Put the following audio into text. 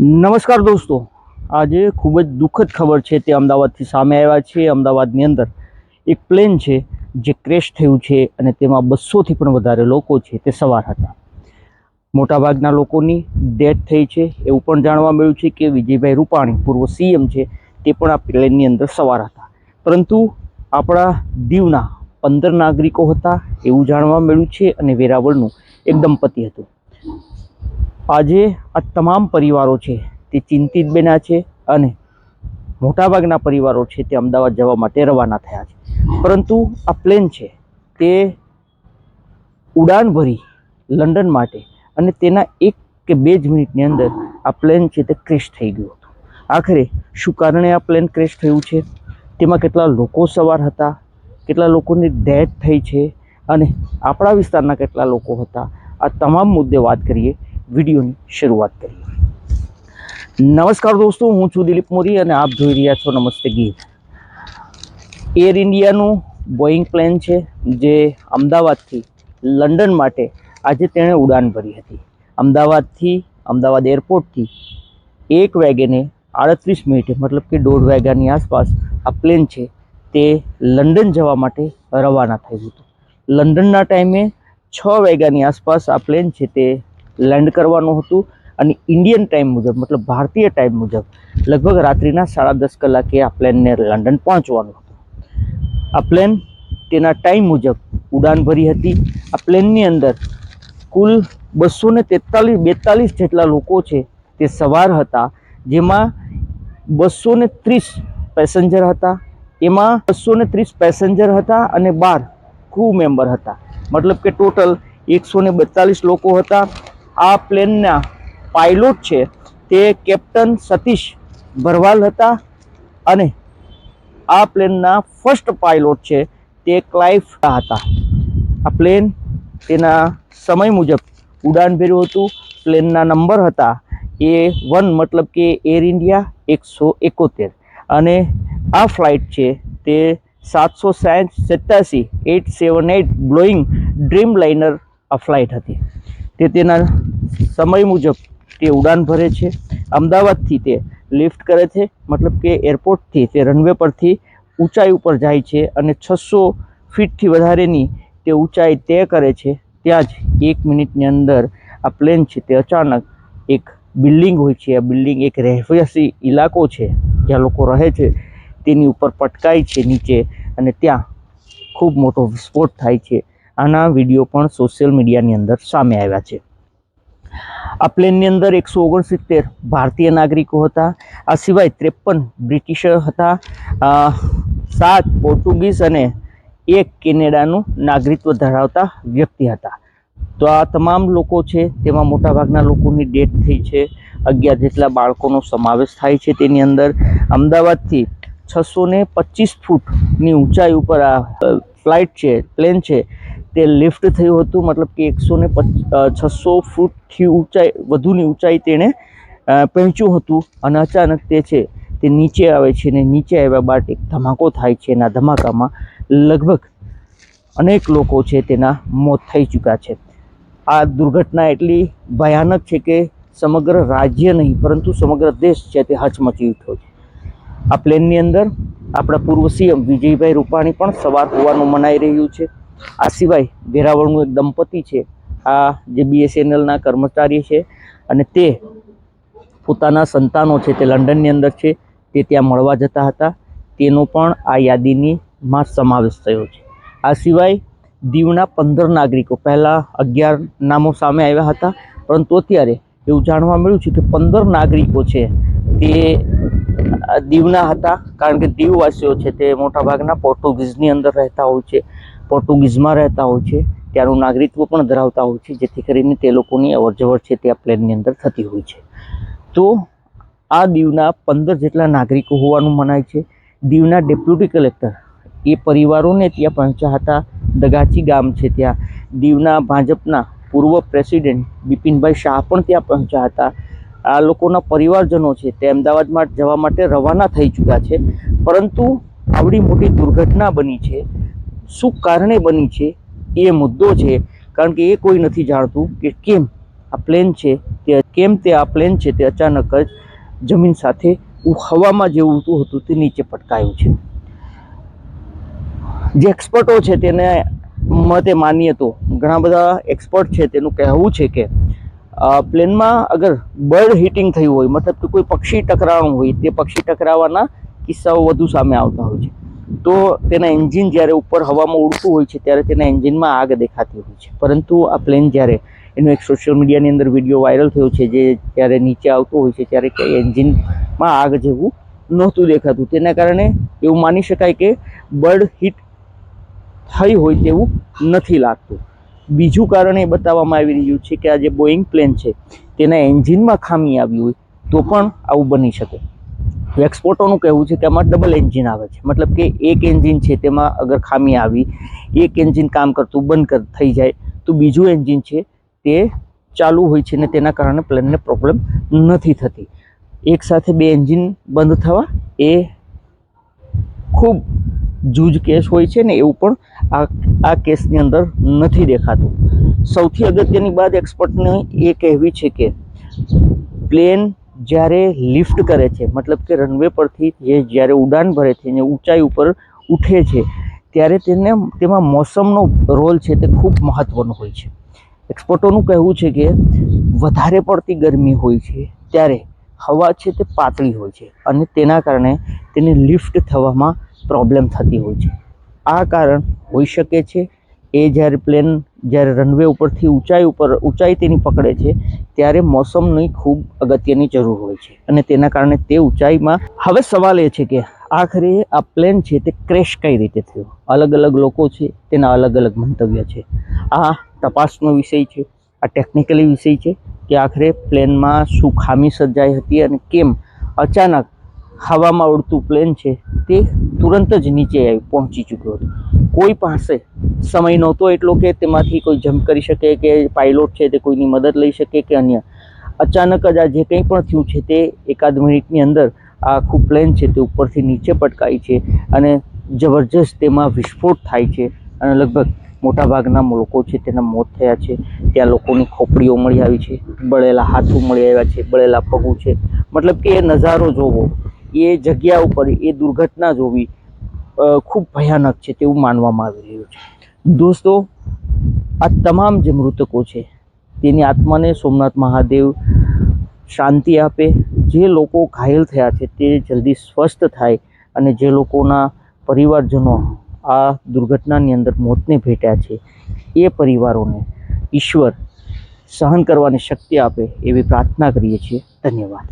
નમસ્કાર દોસ્તો. આજે ખૂબ જ દુઃખદ ખબર છે તે અમદાવાદથી સામે આવ્યા છે અમદાવાદની અંદર એક પ્લેન છે જે ક્રેશ થયું છે અને તેમાં બસોથી પણ વધારે લોકો છે તે સવાર હતા. મોટાભાગના લોકોની ડેથ થઈ છે એવું પણ જાણવા મળ્યું છે કે વિજયભાઈ રૂપાણી, પૂર્વ સીએમ છે તે પણ આ પ્લેનની અંદર સવાર હતા. પરંતુ આપણા દીવના પંદર નાગરિકો હતા એવું જાણવા મળ્યું છે અને વેરાવળનું એક દંપતી હતું. આજે આ તમામ પરિવારો છે તે ચિંતિત બન્યા છે અને મોટાભાગના પરિવારો છે તે અમદાવાદ જવા માટે રવાના થયા છે. પરંતુ આ પ્લેન છે તે ઉડાન ભરી લંડન માટે અને તેના એક કે બે જ મિનિટની અંદર આ પ્લેન છે તે ક્રેશ થઈ ગયું હતું. આખરે શું કારણે આ પ્લેન ક્રેશ થયું છે? તેમાં કેટલા લોકો સવાર હતા? કેટલા લોકોની ડેથ થઈ છે? અને આપણા વિસ્તારના કેટલા લોકો હતા? આ તમામ મુદ્દે વાત કરીએ વિડીયોની શરૂઆત કરીએ. નમસ્કાર દોસ્તો, હું છું દિલીપ મોરી અને આપ જોઈ રહ્યા છો નમસ્તે ગીર એર ઇન્ડિયાનું બોઈંગ પ્લેન છે, જે અમદાવાદથી લંડન માટે આજે તેણે ઉડાન ભરી હતી. અમદાવાદથી, અમદાવાદ એરપોર્ટથી એક વાગ્યાને આડત્રીસ મિનિટે, મતલબ કે દોઢ વાગ્યાની આસપાસ આ પ્લેન છે, તે લંડન જવા માટે રવાના થયું હતું. લંડનના ટાઈમે છ વાગ્યાની આસપાસ આ પ્લેન છે, તે લેન્ડ કરવાનું હતું અને ઇન્ડિયન ટાઈમ મુજબ, મતલબ ભારતીય ટાઈમ મુજબ, લગભગ રાત્રિના સાડા દસ કલાકે આ પ્લેનને લંડન પહોંચવાનું હતું. આ પ્લેન તેના ટાઈમ મુજબ ઉડાન ભરી હતી. આ પ્લેનની અંદર કુલ બસો ને તેતાલીસ, બેતાલીસ જેટલા લોકો છે તે સવાર હતા, જેમાં બસો ને ત્રીસ પેસેન્જર હતા, એમાં બસો ને ત્રીસ પેસેન્જર હતા અને બાર ક્રૂ મેમ્બર હતા. મતલબ કે ટોટલ એકસો ને બેતાલીસ લોકો હતા. આ પ્લેનના પાયલોટ છે તે કેપ્ટન સતીશ ભરવાલ હતા અને આ પ્લેનના ફર્સ્ટ પાયલોટ છે તે ક્લાઇફ હતા. આ પ્લેન તેના સમય મુજબ ઉડાન ભર્યું હતું. પ્લેનના નંબર હતા એ વન મતલબ કે એર ઇન્ડિયા એકસો એકોતેર. અને આ ફ્લાઇટ છે તે સાતસો સાઠ, સત્યાસી eight seven eight Boeing Dreamliner આ ફ્લાઇટ હતી. તે તેના સમય મુજબ તે ઉડાન ભરે છે. અમદાવાદથી તે લિફ્ટ કરે છે. મતલબ કે એરપોર્ટથી તે રનવે પરથી ઊંચાઈ ઉપર જાય છે અને છસો ફીટથી વધારેની તે ઊંચાઈ તય કરે છે. ત્યાં જ એક મિનિટની અંદર આ પ્લેન છે તે અચાનક એક બિલ્ડિંગ હોય છે. આ બિલ્ડિંગ એક રહેવાસી ઇલાકો છે. જ્યાં લોકો રહે છે. તેની ઉપર પટકાય છે નીચે અને ત્યાં ખૂબ મોટો વિસ્ફોટ થાય છે. આના વીડિયો પણ સોશિયલ મીડિયાની અંદર સામે આવ્યા છે. આ પ્લેનની અંદર એકસો ઓગણસિત્તેર ભારતીય નાગરિકો હતા. આ સિવાય ત્રેપન બ્રિટિશર હતા. સાત પોર્ટુગીઝ અને એક કેનેડાનું નાગરિકત્વ ધરાવતા વ્યક્તિ હતા. તો આ તમામ લોકો છે, તેમાં મોટાભાગના લોકોની ડેથ થઈ છે. અગિયાર જેટલા બાળકોનો સમાવેશ થાય છે તેની અંદર. અમદાવાદથી છસો ને પચીસ ફૂટની ઊંચાઈ ઉપર આ ફ્લાઇટ છે પ્લેન છે. તે લિફ્ટ થયું હતું, મતલબ કે એકસો ને છસો ફૂટથી ઊંચાઈ, વધુની ઊંચાઈ તેણે પહેંચ્યું હતું અને અચાનક તે છે, તે નીચે આવે છે ને નીચે આવ્યા બાદ એક ધમાકો થાય છે એના ધમાકામાં લગભગ અનેક લોકો છે તેના મોત થઈ ચૂક્યા છે. આ દુર્ઘટના એટલી ભયાનક છે કે સમગ્ર રાજ્ય નહીં, પરંતુ સમગ્ર દેશ છે તે હચમચી ઉઠ્યો છે. આ પ્લેનની અંદર આપણા પૂર્વ સીએમ વિજયભાઈ રૂપાણી પણ સવાર હોવાનું મનાઈ રહ્યું છે. આ સિવાય વેરાવળનું એક દંપતી છે, આ જે બીએસએનએલના કર્મચારી છે અને તે પોતાના સંતાનો છે, તે લંડનની અંદર છે, તે ત્યાં મળવા જતા હતા. તેનો પણ આ યાદીની માં સમાવેશ થયો છે. આ સિવાય દીવના પંદર નાગરિકો પહેલાં અગિયાર નામો સામે આવ્યા હતા, પરંતુ અત્યારે એવું જાણવા મળ્યું છે કે પંદર નાગરિકો છે તે દીવના હતા, કારણ કે દીવવાસીઓ છે તે મોટાભાગના પોર્ટુગીઝની અંદર રહેતા હોય છે. પોર્ટુગીઝમાં રહેતા હોય છે, ત્યાંનું નાગરિકત્વ પણ ધરાવતા હોય છે, જેથી કરીને તે લોકોની અવરજવર છે તે આ પ્લેનની અંદર થતી હોય છે. તો આ દીવના પંદર જેટલા નાગરિકો હોવાનું મનાય છે. દીવના ડેપ્યુટી કલેક્ટર, એ પરિવારોને ત્યાં પહોંચ્યા હતા, દગાચી ગામ છે ત્યાં. દીવના ભાજપના પૂર્વ પ્રેસિડેન્ટ બિપિનભાઈ શાહ પણ ત્યાં પહોંચ્યા હતા. આ લોકોના પરિવારજનો છે તે અમદાવાદમાં જવા માટે રવાના થઈ ચૂક્યા છે, પરંતુ આવડી મોટી દુર્ઘટના બની છે. શું કારણે બની છે એ મુદ્દો છે. કારણ કે એ કોઈ નથી જાણતું કે કેમ આ પ્લેન છે તે, કેમ તે આ પ્લેન છે તે અચાનક જ જમીન સાથે હવામાં જે ઉડતું હતું તે નીચે પટકાયું છે. જે એક્સપર્ટો છે તેને મતે માનીએ તો ઘણા બધા એક્સપર્ટ છે તેનું કહેવું છે કે પ્લેનમાં અગર બર્ડ હિટિંગ થયું હોય, મતલબ કે કોઈ પક્ષી ટકરાણું હોય, તે પક્ષી ટકરાવાના કિસ્સાઓ વધુ સામે આવતા હોય છે. તો તેના એન્જિન જ્યારે ઉપર હવામાં ઉડતું હોય છે, ત્યારે તેના એન્જિનમાં આગ દેખાતી હોય છે. પરંતુ આ પ્લેન જ્યારે એનો એક સોશિયલ મીડિયાની અંદર વીડિયો વાયરલ થયો છે, જે જ્યારે નીચે આવતો હોય છે, ત્યારે કે એન્જિનમાં આગ જેવું નહોતું દેખાતું. તેના કારણે એવું માની શકાય કે બર્ડ હિટ થઈ હોય તેવું નથી લાગતું. બીજું કારણ એ બતાવવામાં આવી રહ્યું છે કે આ જે બોઈંગ પ્લેન છે, તેના એન્જિનમાં ખામી આવી હોય તો પણ આવું બની શકે. એક્સપોર્ટોનું કહેવું છે કે આમાં ડબલ એન્જિન આવે છે. મતલબ કે એક એન્જિન છે તેમાં અગર ખામી આવી, એક એન્જિન કામ કરતું બંધ થઈ જાય, તો બીજું એન્જિન છે તે ચાલુ હોય છે ને તેના કારણે પ્લેનને પ્રોબ્લેમ નથી થતી. એક સાથે બે એન્જિન બંધ થવા એ ખૂબ જૂજ કેસ હોય છે ને એવું પણ આ આ કેસની અંદર નથી દેખાતું. સૌથી અગત્યની વાત એક્સપર્ટને એ કહેવી છે કે પ્લેન જ્યારે લિફ્ટ કરે છે, મતલબ કે રનવે પરથી જે જ્યારે ઉડાન ભરે છે ને ઊંચાઈ ઉપર ઉઠે છે, ત્યારે તેને, તેમાં મોસમનો રોલ છે તે ખૂબ મહત્ત્વનો હોય છે. એક્સપર્ટોનું કહેવું છે કે વધારે પડતી ગરમી હોય છે ત્યારે હવા છે તે પાતળી હોય છે અને તેના કારણે તેને લિફ્ટ થવામાં પ્રોબ્લેમ થતી હોય છે. આ કારણ હોઈ શકે છે. એ જ્યારે પ્લેન જ્યારે રનવે ઉપરથી ઊંચાઈ ઉપર, ઊંચાઈ તેની પકડે છે, ત્યારે મોસમની ખૂબ અગત્યની જરૂર હોય છે. અને તેના કારણે તે ઊંચાઈમાં હવે સવાલ એ છે કે આખરે આ પ્લેન છે તે ક્રેશ કઈ રીતે થયો? અલગ અલગ લોકો છે, તેના અલગ અલગ મંતવ્ય છે. આ તપાસનો વિષય છે, આ ટેકનિકલી વિષય છે કે આખરે પ્લેનમાં શું ખામી સર્જાઈ હતી અને કેમ? અચાનક હવામાં ઉડતું પ્લેન છે તે તુરંત જ નીચે આવી પહોંચી ચૂક્યો હતો. કોઈ પાસે સમય નહોતો એટલો કે તેમાંથી કોઈ જમ્પ કરી શકે કે પાયલોટ છે તે કોઈની મદદ લઈ શકે કે અન્ય. અચાનક જ આ જે કંઈ પણ થયું છે તે એકાદ મિનિટની અંદર આખું પ્લેન છે તે ઉપરથી નીચે પટકાય છે અને જબરજસ્ત તેમાં વિસ્ફોટ થાય છે અને લગભગ મોટાભાગના લોકો છે તેના મોત થયા છે. ત્યાં લોકોની ખોપડીઓ મળી આવી છે, બળેલા હાથો મળી આવ્યા છે, બળેલા પગું છે. મતલબ કે એ નજારો જોવો એ જગ્યા ઉપર એ દુર્ઘટના જોવી ખૂબ ભયાનક છે તેવું માનવામાં આવી રહ્યું છે. દોસ્તો, આ તમામ જે મૃતકો છે, તેની આત્માને સોમનાથ મહાદેવ શાંતિ આપે. જે લોકો ઘાયલ થયા છે તે જલ્દી સ્વસ્થ થાય અને જે લોકોના પરિવારજનો આ દુર્ઘટનાની અંદર મોતને ભેટ્યા છે, એ પરિવારોને ઈશ્વર સહન કરવાની શક્તિ આપે એવી પ્રાર્થના કરીએ છીએ. ધન્યવાદ.